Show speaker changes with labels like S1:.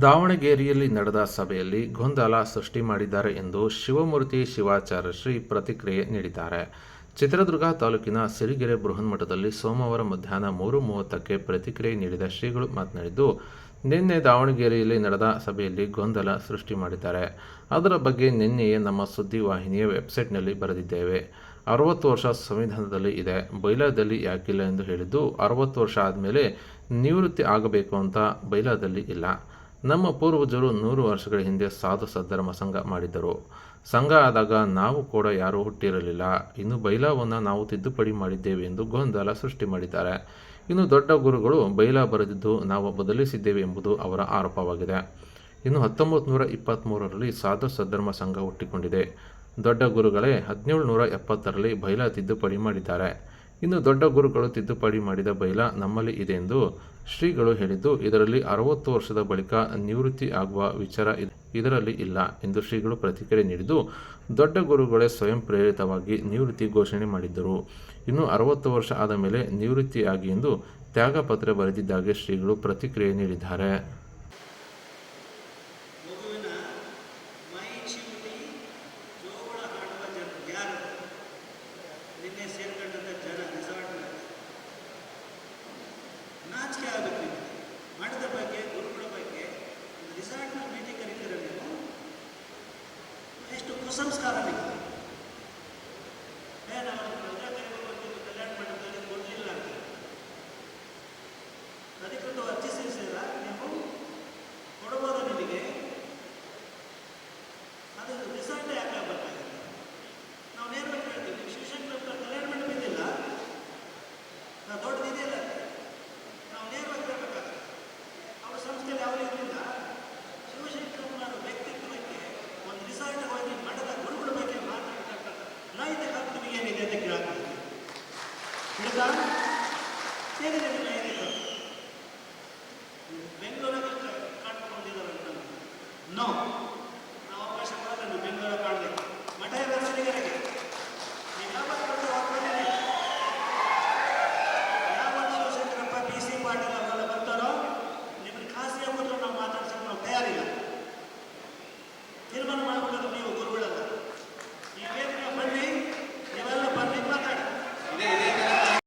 S1: ದಾವಣಗೆರೆಯಲ್ಲಿ ನಡೆದ ಸಭೆಯಲ್ಲಿ ಗೊಂದಲ ಸೃಷ್ಟಿ ಮಾಡಿದ್ದಾರೆ ಎಂದು ಶಿವಮೂರ್ತಿ ಶಿವಾಚಾರ್ಯ ಶ್ರೀ ಪ್ರತಿಕ್ರಿಯೆ ನೀಡಿದ್ದಾರೆ. ಚಿತ್ರದುರ್ಗ ತಾಲೂಕಿನ ಸಿರಿಗೆರೆ ಬೃಹನ್ಮಠದಲ್ಲಿ ಸೋಮವಾರ ಮಧ್ಯಾಹ್ನ ಮೂರು ಮೂವತ್ತಕ್ಕೆ ಪ್ರತಿಕ್ರಿಯೆ ನೀಡಿದ ಶ್ರೀಗಳು ಮಾತನಾಡಿದ್ದು, ನಿನ್ನೆ ದಾವಣಗೆರೆಯಲ್ಲಿ ನಡೆದ ಸಭೆಯಲ್ಲಿ ಗೊಂದಲ ಸೃಷ್ಟಿ ಮಾಡಿದ್ದಾರೆ ಅದರ ಬಗ್ಗೆ ನಿನ್ನೆಯೇ ನಮ್ಮ ಸುದ್ದಿವಾಹಿನಿಯ ವೆಬ್ಸೈಟ್ನಲ್ಲಿ ಬರೆದಿದ್ದೇವೆ. ಅರವತ್ತು ವರ್ಷ ಸಂವಿಧಾನದಲ್ಲಿ ಇದೆ. ಬೈಲಾದಲ್ಲಿ ಯಾಕಿಲ್ಲ ಎಂದು ಹೇಳಿದ್ದು, ಅರವತ್ತು ವರ್ಷ ಆದಮೇಲೆ ನಿವೃತ್ತಿ ಆಗಬೇಕು ಅಂತ ಬೈಲಾದಲ್ಲಿ ಇಲ್ಲ. ನಮ್ಮ ಪೂರ್ವಜರು ನೂರು ವರ್ಷಗಳ ಹಿಂದೆ ಸಾಧು ಸದ್ಧರ್ಮ ಸಂಘ ಮಾಡಿದ್ದರು. ಸಂಘ ಆದಾಗ ನಾವು ಕೂಡ ಯಾರೂ ಹುಟ್ಟಿರಲಿಲ್ಲ. ಇನ್ನು ಬೈಲಾವನ್ನು ನಾವು ತಿದ್ದುಪಡಿ ಮಾಡಿದ್ದೇವೆ ಎಂದು ಗೊಂದಲ ಸೃಷ್ಟಿ ಮಾಡಿದ್ದಾರೆ. ಇನ್ನು ದೊಡ್ಡ ಗುರುಗಳು ಬೈಲಾ ಬರೆದಿದ್ದು ನಾವು ಬದಲಿಸಿದ್ದೇವೆ ಎಂಬುದು ಅವರ ಆರೋಪವಾಗಿದೆ. ಇನ್ನು ಹತ್ತೊಂಬತ್ತು ನೂರ ಇಪ್ಪತ್ತ್ಮೂರರಲ್ಲಿ ಸಾಧು ಸದ್ಧರ್ಮ ಸಂಘ ಹುಟ್ಟಿಕೊಂಡಿದೆ. ದೊಡ್ಡ ಗುರುಗಳೇ, ಹದಿನೇಳು ನೂರ ಎಪ್ಪತ್ತರಲ್ಲಿ ಬೈಲಾ ತಿದ್ದುಪಡಿ ಮಾಡಿದ್ದಾರೆ. ಇನ್ನು ದೊಡ್ಡ ಗುರುಗಳು ತಿದ್ದುಪಡಿ ಮಾಡಿದ ಬೈಲ ನಮ್ಮಲ್ಲಿ ಇದೆ ಎಂದು ಶ್ರೀಗಳು ಹೇಳಿದ್ದು, ಇದರಲ್ಲಿ ಅರವತ್ತು ವರ್ಷದ ಬಳಿಕ ನಿವೃತ್ತಿ ಆಗುವ ವಿಚಾರ ಇದ್- ಇದರಲ್ಲಿ ಇಲ್ಲ ಎಂದು ಶ್ರೀಗಳು ಪ್ರತಿಕ್ರಿಯೆ ನೀಡಿದ್ದು, ದೊಡ್ಡ ಗುರುಗಳೇ ಸ್ವಯಂ ಪ್ರೇರಿತವಾಗಿ ನಿವೃತ್ತಿ ಘೋಷಣೆ ಮಾಡಿದ್ದರು. ಇನ್ನು ಅರವತ್ತು ವರ್ಷ ಆದ ಮೇಲೆ ನಿವೃತ್ತಿಯಾಗಿ ಎಂದು ತ್ಯಾಗಪತ್ರ ಬರೆದಿದ್ದಾಗಿ ಶ್ರೀಗಳು ಪ್ರತಿಕ್ರಿಯೆ ನೀಡಿದ್ದಾರೆ.
S2: ನಿನ್ನೆ ಮಠದ ಬಗ್ಗೆ ಗುರುಗಳ ಬಗ್ಗೆ ರಿಸಾರ್ಟ್ನ ಭೇಟಿ ಕರೀತೀರ ನೀವು? ಎಷ್ಟು ಕುಸಂಸ್ಕಾರ ನಾವು? ರಜಾ ಬೆಂಗಳೂರಲ್ಲಿ ಕಾಣ್ಕೊಂಡಿದ್ದಾರೆ ನೋ